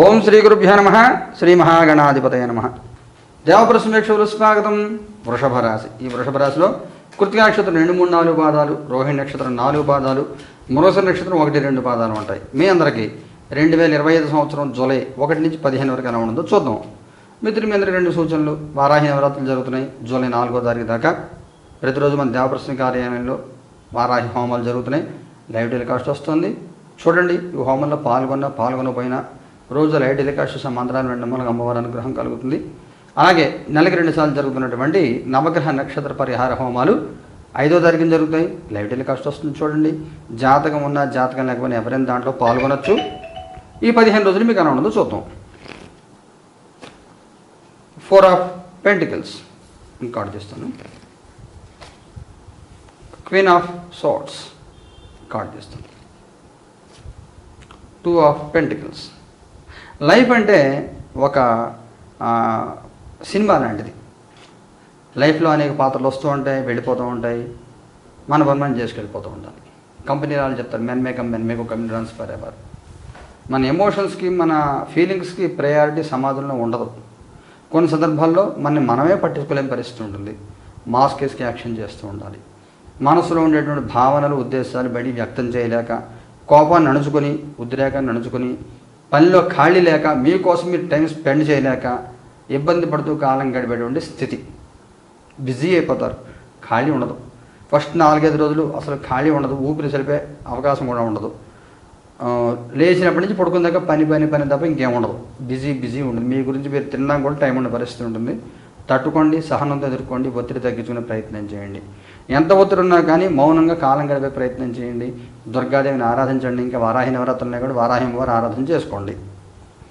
ఓం శ్రీ గురుభ్యో నమ శ్రీ మహాగణాధిపతయ నమ. దేవప్రసమేక్షలు స్వాగతం. వృషభ రాశి. ఈ వృషభ రాశిలో కృతిక నక్షత్రం రెండు మూడు నాలుగు పాదాలు రోహిణి నక్షత్రం నాలుగు పాదాలు మురస నక్షత్రం ఒకటి రెండు పాదాలు ఉంటాయి. మీ అందరికీ రెండు వేల ఇరవై ఐదు సంవత్సరం జూలై ఒకటి నుంచి పదిహేను వరకు ఎలా ఉండదో చూద్దాం. మిత్రులు మీ అందరికీ రెండు సూచనలు. వారాహి నవరాత్రులు జరుగుతున్నాయి. జూలై నాలుగో తారీఖు దాకా ప్రతిరోజు మన దేవప్రశ్న కార్యాలయంలో వారాహి హోమాలు జరుగుతున్నాయి. లైవ్ టెలికాస్ట్ వస్తుంది. చూడండి ఈ హోమంలో పాల్గొన్న పాల్గొనపోయినా రోజు లైవ్ టెలికాస్ట్ మంత్రాలు వినడం వల్ల అమ్మవారి అనుగ్రహం కలుగుతుంది. అలాగే నెలకి రెండు సార్లు జరుగుతున్నటువంటి నవగ్రహ నక్షత్ర పరిహార హోమాలు ఐదో తారీఖున జరుగుతాయి. లైవ్ టెలికాస్ట్ వస్తుంది చూడండి. జాతకం ఉన్న జాతకం లేకపోయినా ఎవరైనా దాంట్లో పాల్గొనొచ్చు. ఈ పదిహేను రోజులు మీకు ఎలా ఉండదో చూద్దాం ఫోర్ ఆఫ్ పెంటికల్స్ కార్డ్ చేస్తాను. క్వీన్ ఆఫ్ సార్ట్స్ కార్డ్ చేస్తాను. టూ ఆఫ్ పెంటికల్స్ లైఫ్ అంటే ఒక సినిమా లాంటిది. లైఫ్లో అనేక పాత్రలు వస్తూ ఉంటాయి వెళ్ళిపోతూ ఉంటాయి. మన పని మనం చేసుకెళ్ళిపోతూ ఉండాలి కంపెనీ వాళ్ళు చెప్తారు men may come men may go company runs for ever మన ఎమోషన్స్కి మన ఫీలింగ్స్కి ప్రయారిటీ సమాజంలో ఉండదు. కొన్ని సందర్భాల్లో మనని మనమే పట్టించుకోలేని పరిస్థితి ఉంటుంది. మాస్ కేసుకి యాక్షన్ చేస్తూ ఉండాలి. మనసులో ఉండేటువంటి భావనలు ఉద్దేశాలు బయటికి వ్యక్తం చేయలేక కోపాన్ని అణుచుకొని ఉద్రేకాన్ని అణుచుకొని పనిలో ఖాళీ లేక మీకోసం మీరు టైం స్పెండ్ చేయలేక ఇబ్బంది పడుతూ కాలం గడిపేటువంటి స్థితి. బిజీ అయిపోతారు. ఖాళీ ఉండదు. ఫస్ట్ నాలుగైదు రోజులు అసలు ఖాళీ ఉండదు. ఊపిరి సరిపే అవకాశం కూడా ఉండదు. లేచినప్పటి నుంచి పడుకున్న దాకా పని పని పని తప్ప ఇంకేం ఉండదు. బిజీ బిజీ ఉంటుంది మీ గురించి మీరు తినడానికి కూడా టైం ఉండే పరిస్థితి ఉంటుంది. తట్టుకోండి సహనంతో ఎదుర్కోండి ఒత్తిడి తగ్గించుకునే ప్రయత్నం చేయండి. ఎంత ఒత్తిడి ఉన్నా కానీ మౌనంగా కాలం గడిపే ప్రయత్నం చేయండి. దుర్గాదేవిని ఆరాధించండి. ఇంకా వారాహి నవరాత్రులు ఉన్నాయి కూడా వారాహి వారు ఆరాధన చేసుకోండి.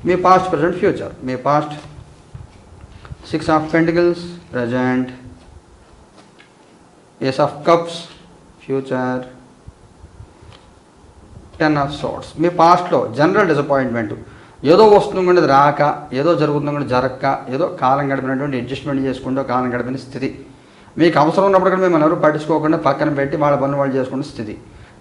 మీ past present future me past six of pentacles present ace of cups future ten of swords మీ పాస్ట్లో జనరల్ డిసప్పాయింట్మెంట్ ఏదో వస్తుంది కూడా రాక ఏదో జరుగుతుంది కూడా ఏదో కాలం గడిపినటువంటి అడ్జస్ట్మెంట్ చేసుకుంటూ కాలం గడిపిన స్థితి. మీకు అవసరం ఉన్నప్పుడు కూడా మిమ్మల్ని ఎవరు పట్టించుకోకుండా పక్కన పెట్టి వాళ్ళ పనులు వాళ్ళు చేసుకునే స్థితి.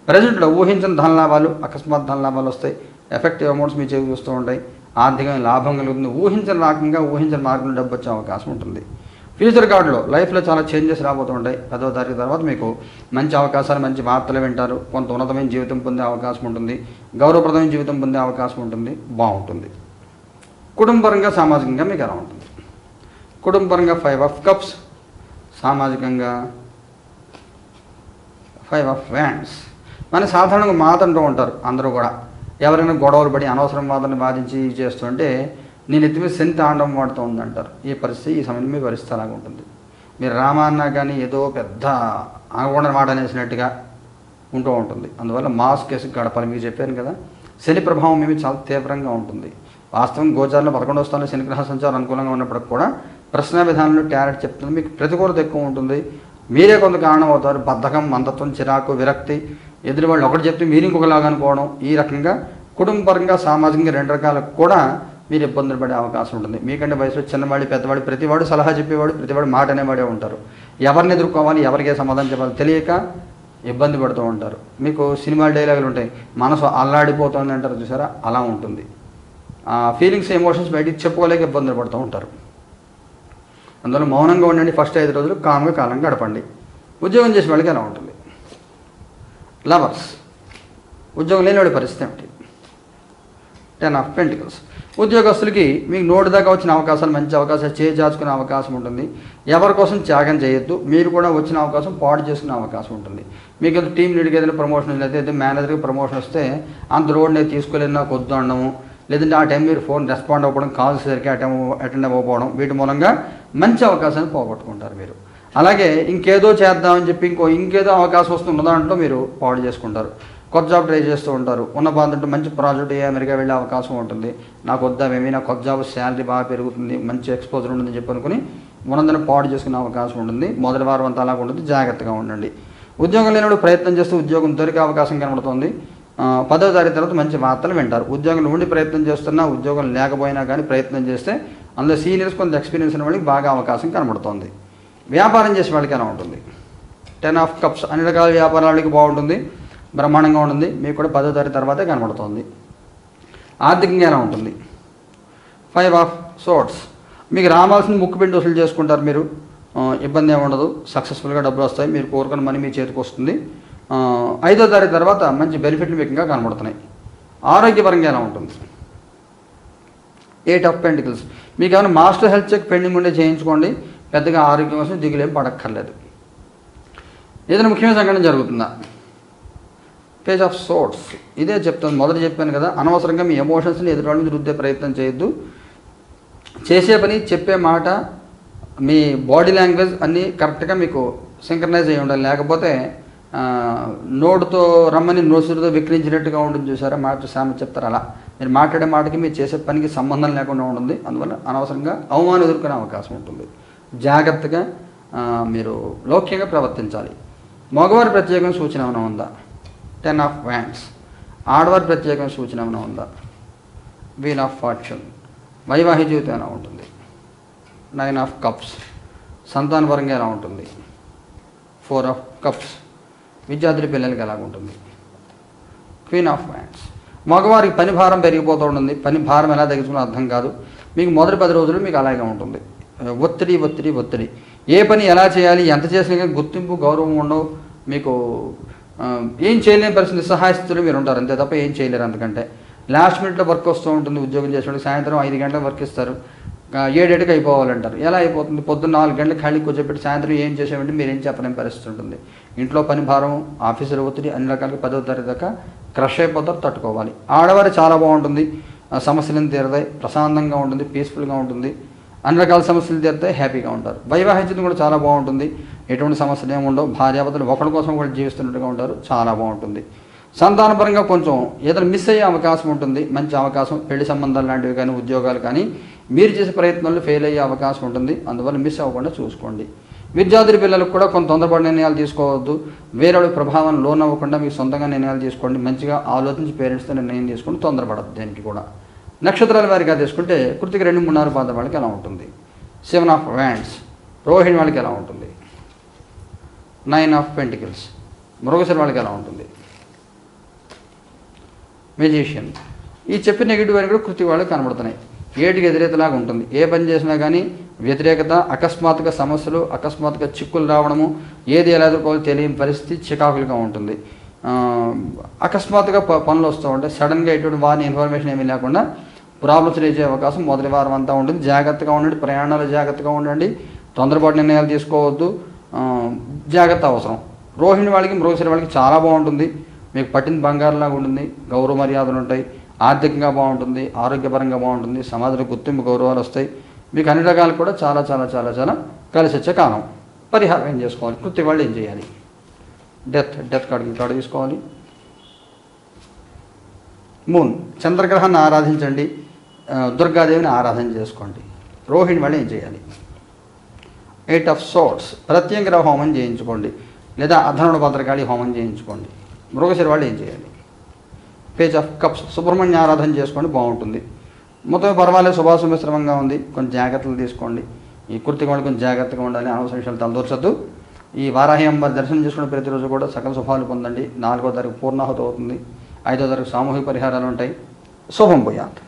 ప్రజెంట్లో ఊహించిన ధన లాభాలు అకస్మాత్ ధన లాభాలు వస్తాయి. ఎఫెక్టివ్ అమౌంట్స్ మీ చేతికి వస్తూ ఉంటాయి. ఆర్థికంగా లాభం కలుగుతుంది. ఊహించిన రకంగా ఊహించిన మార్గంలో డబ్బు వచ్చే అవకాశం ఉంటుంది. ఫ్యూచర్ కార్డులో లైఫ్లో చాలా చేంజెస్ రాబోతూ ఉంటాయి పదవ తారీఖు తర్వాత మీకు మంచి అవకాశాలు మంచి వార్తలు వింటారు. కొంత ఉన్నతమైన జీవితం పొందే అవకాశం ఉంటుంది. గౌరవప్రదమైన జీవితం పొందే అవకాశం ఉంటుంది. బాగుంటుంది. కుటుంబపరంగా సామాజికంగా మీకు ఎలా ఉంటుంది? కుటుంబపరంగా ఫైవ్ ఆఫ్ కప్స్ సామాజికంగా ఫైవ్ ఆఫ్ వ్యాండ్స్. మన సాధారణంగా మాట అంటూ ఉంటారు. అందరూ కూడా ఎవరైనా గొడవలు పడి అనవసరం వాదనలు బాధించి చేస్తుంటే నేను ఎత్తి మీద శని తాండవం వాడుతూ ఉందంటారు. ఈ పరిస్థితి? ఈ సమయం మీ పరిస్థితి అలాగ ఉంటుంది. మీరు రామా అన్నా కానీ ఏదో పెద్ద ఆగకుండా మాట అనేసినట్టుగా ఉంటూ ఉంటుంది. అందువల్ల మాస్ కేసు గడపాలి. మీకు చెప్పాను కదా శని ప్రభావం మేము మీద చాలా తీవ్రంగా ఉంటుంది. వాస్తవం గోచారంలో పదకొండవ స్థానంలో శనిగ్రహ సంచారం అనుకూలంగా ఉన్నప్పటికి కూడా ప్రశ్న విధానంలో టారెట్ చెప్తుంది. మీకు ప్రతికూలత ఎక్కువ ఉంటుంది. మీరే కొంత కారణం అవుతారు బద్ధకం మందత్వం చిరాకు విరక్తి ఎదురు వాళ్ళు ఒకటి చెప్తే మీరు ఇంకొకలాగా అనుకోవడం. ఈ రకంగా కుటుంబపరంగా సామాజికంగా రెండు రకాలకు కూడా మీరు ఇబ్బందులు పడే అవకాశం ఉంటుంది. మీకంటే వయసులో చిన్నవాడు పెద్దవాడు ప్రతివాడు సలహా చెప్పేవాడు ప్రతివాడు మాట అనేవాడే ఉంటారు. ఎవరిని ఎదుర్కోవాలి ఎవరికే సమాధానం చెప్పాలి తెలియక ఇబ్బంది పడుతూ ఉంటారు. మీకు సినిమా డైలాగులు ఉంటాయి. మనసు అల్లాడిపోతుంది అంటారు చూసారా? అలా ఉంటుంది. ఆ ఫీలింగ్స్ ఎమోషన్స్ బయటికి చెప్పుకోలేక ఇబ్బందులు పడుతూ ఉంటారు. అందువల్ల మౌనంగా ఉండండి ఫస్ట్ ఐదు రోజులు కామ్గా కాలం గడపండి. ఉద్యోగం చేసే వాళ్ళకి ఎలా ఉంటుంది? లవర్స్ ఉద్యోగం లేనివాడి పరిస్థితి ఏమిటి? టెన్ ఆఫ్ పెంటికల్స్ ఉద్యోగస్తులకి మీకు నోటి దాకా వచ్చిన అవకాశాలు మంచి అవకాశాలు చేజాచుకునే అవకాశం ఉంటుంది. ఎవరి కోసం త్యాగం చేయొద్దు. మీరు కూడా వచ్చిన అవకాశం పాడు చేసుకునే అవకాశం ఉంటుంది. మీకు ఏదో టీం లీడ్కి ఏదైనా ప్రమోషన్ అయితే మేనేజర్కి ప్రమోషన్ వస్తే అంత రోడ్ నేను తీసుకోలేని నాకు వద్దు అనడము లేదంటే ఆ టైం మీరు ఫోన్ రెస్పాండ్ అవ్వడం కాల్స్ సరికి అటెండ్ అటెండ్ అవ్వకపోవడం వీటి మూలంగా మంచి అవకాశాన్ని పోగొట్టుకుంటారు మీరు. అలాగే ఇంకేదో చేద్దామని చెప్పి ఇంకో ఇంకేదో అవకాశం వస్తున్న దాంట్లో మీరు పాడు చేసుకుంటారు. కొత్త జాబ్ ట్రై చేస్తూ ఉంటారు. ఉన్న బాధంటే మంచి ప్రాజెక్ట్ ఏ అమెరికా వెళ్ళే అవకాశం ఉంటుంది. నాకు వద్దామేమి ఏమైనా కొత్త జాబ్ శాలరీ బాగా పెరుగుతుంది మంచి ఎక్స్పోజర్ ఉంటుందని చెప్పి అనుకుని ఉన్నదని పాడు చేసుకునే అవకాశం ఉంటుంది. మొదటి వారం అంతా అలాగ ఉంటుంది. జాగ్రత్తగా ఉండండి. ఉద్యోగం లేనివాడు ప్రయత్నం చేస్తూ ఉద్యోగం దొరికే అవకాశం కనబడుతుంది. పదో పదవ తారీఖు తర్వాత మంచి వార్తలు వింటారు. ఉద్యోగం ఉండి ప్రయత్నం చేస్తున్నా ఉద్యోగం లేకపోయినా కానీ ప్రయత్నం చేస్తే అందులో సీనియర్స్ కొంత ఎక్స్పీరియన్స్ ఉన్న వాళ్ళకి బాగా అవకాశం కనబడుతుంది. వ్యాపారం చేసే వాళ్ళకి ఎలా ఉంటుంది? టెన్ ఆఫ్ కప్స్ అన్ని రకాల వ్యాపారాలకి బాగుంటుంది. బ్రహ్మాండంగా ఉంటుంది మీకు కూడా పదో తారీఖు తర్వాతే కనబడుతుంది. ఆర్థికంగా ఎలా ఉంటుంది. ఫైవ్ ఆఫ్ సోట్స్ మీకు రావాల్సిన ముక్కు పిండి వసూలు చేసుకుంటారు మీరు. ఇబ్బంది ఏమి ఉండదు. సక్సెస్ఫుల్గా డబ్బులు వస్తాయి. మీరు కోరుకున్న మనీ మీ చేతికి వస్తుంది. ఐదో తారీఖు తర్వాత మంచి బెనిఫిట్లు మీకు ఇంకా కనబడుతున్నాయి. ఆరోగ్యపరంగా ఎలా ఉంటుంది? ఎయిట్ ఆఫ్ పెంటికల్స్ మీకు ఏమైనా మాస్టర్ హెల్త్ చెక్ పెండింగ్ ఉండే చేయించుకోండి. పెద్దగా ఆరోగ్యం కోసం దిగులేం పడక్కర్లేదు. ఏదైనా ముఖ్యమైన సంఘటన జరుగుతుందా? పేజ్ ఆఫ్ సోర్ట్స్ ఇదే చెప్తాను. మొదట చెప్పాను కదా అనవసరంగా మీ ఎమోషన్స్ని ఎదుటి వాళ్ళ రుద్దే ప్రయత్నం చేయొద్దు. చేసే పని చెప్పే మాట మీ బాడీ లాంగ్వేజ్ అన్నీ కరెక్ట్గా మీకు సింక్రనైజ్ అయి ఉండాలి. లేకపోతే నోటుతో రమ్మని నోసురుతో విక్రించినట్టుగా ఉంటుంది చూసారా? మాట సామెత చెప్తారు అలా. మీరు మాట్లాడే మాటకి మీరు చేసే పనికి సంబంధం లేకుండా ఉంటుంది. అందువల్ల అనవసరంగా అవమానం ఎదుర్కొనే అవకాశం ఉంటుంది. జాగ్రత్తగా మీరు లౌక్యంగా ప్రవర్తించాలి. మగవారి ప్రత్యేకమైన సూచన ఏమైనా ఉందా? టెన్ ఆఫ్ వ్యాండ్స్ ఆడవారి ప్రత్యేకమైన సూచన ఏమైనా ఉందా? వీల్ ఆఫ్ ఫార్చ్యూన్ వైవాహిక జీవితం ఎలా ఉంటుంది? నైన్ ఆఫ్ కప్స్ సంతానపరంగా ఎలా ఉంటుంది? ఫోర్ ఆఫ్ కప్స్ విద్యార్థుల పిల్లలకి ఎలా ఉంటుంది? క్వీన్ ఆఫ్ వ్యాండ్స్ మగవారికి పని భారం పెరిగిపోతూ ఉంటుంది. పని భారం ఎలా తగ్గించుకుని అర్థం కాదు. మీకు మొదటి పది రోజులు మీకు అలాగే ఉంటుంది. ఒత్తిడి ఒత్తిడి ఒత్తిడి. ఏ పని ఎలా చేయాలి? ఎంత చేసినా గుర్తింపు గౌరవం ఉండవు. మీకు ఏం చేయలేని పరిస్థితి నిస్సహాయ స్థితిలో మీరు ఉంటారు. అంతే తప్ప ఏం చేయలేరు అందుకంటే లాస్ట్ మినిట్లో వర్క్ వస్తూ ఉంటుంది ఉద్యోగం చేసేవాడికి సాయంత్రం ఐదు గంటలకు వర్క్ ఇస్తారు. ఏడేటికి అయిపోవాలంటారు. ఎలా అయిపోతుంది? పొద్దున్న నాలుగు గంటలకు ఖాళీ కూర్చోబెట్టి సాయంత్రం ఏం చేసామంటే మీరు ఏం చెప్పలేని పరిస్థితి ఉంటుంది. ఇంట్లో పని భారం ఆఫీసుల ఒత్తిడి అన్ని రకాలుగా పదో తరగతి దాకా క్రష్ అయిపోతారు తట్టుకోవాలి. ఆడవారు చాలా బాగుంటుంది. సమస్యలను తీరదాయి ప్రశాంతంగా ఉంటుంది పీస్ఫుల్గా ఉంటుంది. అన్ని రకాల సమస్యలు తీరుతాయి హ్యాపీగా ఉంటారు. వైవాహిక జీవితం కూడా చాలా బాగుంటుంది. ఎటువంటి సమస్యలు ఏమి ఉండవు. భార్యాభర్తలు ఒకరి కోసం కూడా జీవిస్తున్నట్టుగా ఉంటారు. చాలా బాగుంటుంది. సంతానపరంగా కొంచెం ఏదైనా మిస్ అయ్యే అవకాశం ఉంటుంది. మంచి అవకాశం పెళ్ళి సంబంధాలు లాంటివి కానీ ఉద్యోగాలు కానీ మీరు చేసే ప్రయత్నాల్లో ఫెయిల్ అయ్యే అవకాశం ఉంటుంది. అందువల్ల మిస్ అవ్వకుండా చూసుకోండి. విద్యార్థుల పిల్లలకు కూడా కొంత తొందరపడి నిర్ణయాలు తీసుకోవద్దు. వేరే వాళ్ళ ప్రభావం లోన్ అవ్వకుండా మీకు సొంతంగా నిర్ణయాలు తీసుకోండి. మంచిగా ఆలోచించి పేరెంట్స్తో నిర్ణయం తీసుకోండి తొందరపడద్దు దేనికి కూడా. నక్షత్రాల వారిగా తీసుకుంటే కృతికి రెండు మూడు నాలుగు పాద వాళ్ళకి ఎలా ఉంటుంది? Seven of wands. రోహిణి వాళ్ళకి ఎలా ఉంటుంది? Nine of pentacles. మృగశర వాళ్ళకి ఎలా ఉంటుంది? మెజిషియన్. ఈ చెప్పిన నెగిటివ్ అని కూడా కృతి వాళ్ళకి కనబడుతున్నాయి. ఏటికి వ్యతిరేకలాగా ఉంటుంది. ఏ పని చేసినా కానీ వ్యతిరేకత అకస్మాత్తుగా సమస్యలు అకస్మాత్తుగా చిక్కులు రావడము ఏది ఎలా ఎదుర్కోవాలో తెలియని పరిస్థితి చికాకులుగా ఉంటుంది. అకస్మాత్తుగా ప- పనులు వస్తూ ఉంటాయి. సడన్గా ఎటువంటి వారిని ఇన్ఫర్మేషన్ ఏమీ లేకుండా ప్రాబ్లమ్స్ లేచే అవకాశం మొదటి వారం అంతా ఉంటుంది. జాగ్రత్తగా ఉండండి. ప్రయాణాలు జాగ్రత్తగా ఉండండి. తొందరపాటు నిర్ణయాలు తీసుకోవద్దు. జాగ్రత్త అవసరం. రోహిణి వాళ్ళకి మృగశిర వాళ్ళకి చాలా బాగుంటుంది. మీకు పట్టిన బంగారంలాగా ఉంటుంది. గౌరవ మర్యాదలు ఉంటాయి. ఆర్థికంగా బాగుంటుంది. ఆరోగ్యపరంగా బాగుంటుంది. సమాజంలో గుర్తింపు గౌరవాలు వస్తాయి. మీకు అన్ని రకాలు కూడా చాలా చాలా చాలా చాలా కలిసి వచ్చే కాలం. పరిహారం ఏం చేసుకోవాలి? కృతి వాళ్ళు ఏం చేయాలి? డెత్ డెత్ కార్డు కార్డు తీసుకోవాలి. మూన్ చంద్రగ్రహాన్ని ఆరాధించండి. దుర్గాదేవిని ఆరాధన చేసుకోండి. రోహిణి వాళ్ళు ఏం చేయాలి? ఎయిట్ ఆఫ్ సోర్ట్స్ ప్రత్యంగ్రహ హోమం చేయించుకోండి. లేదా అధనుడు భద్రకాళి హోమం చేయించుకోండి. మృగశిర వాళ్ళు ఏం చేయాలి? పేజ్ ఆఫ్ కప్స్ సుబ్రహ్మణ్య ఆరాధన చేసుకోండి బాగుంటుంది. మొత్తం పర్వాలేదు శుభాశు మిశ్రమంగా ఉంది. కొంచెం జాగ్రత్తలు తీసుకోండి. ఈ కుర్తి వాళ్ళు కొంచెం జాగ్రత్తగా ఉండాలి అనవసర విషయాలు తలదూర్చద్దు. ఈ వారాహి అమ్మవారి దర్శనం చేసుకుని ప్రతిరోజు కూడా సకల శుభాలు పొందండి. నాలుగో తారీఖు పూర్ణాహుతి అవుతుంది. ఐదో తారీఖు సామూహిక పరిహారాలు ఉంటాయి. శుభం పోయాత్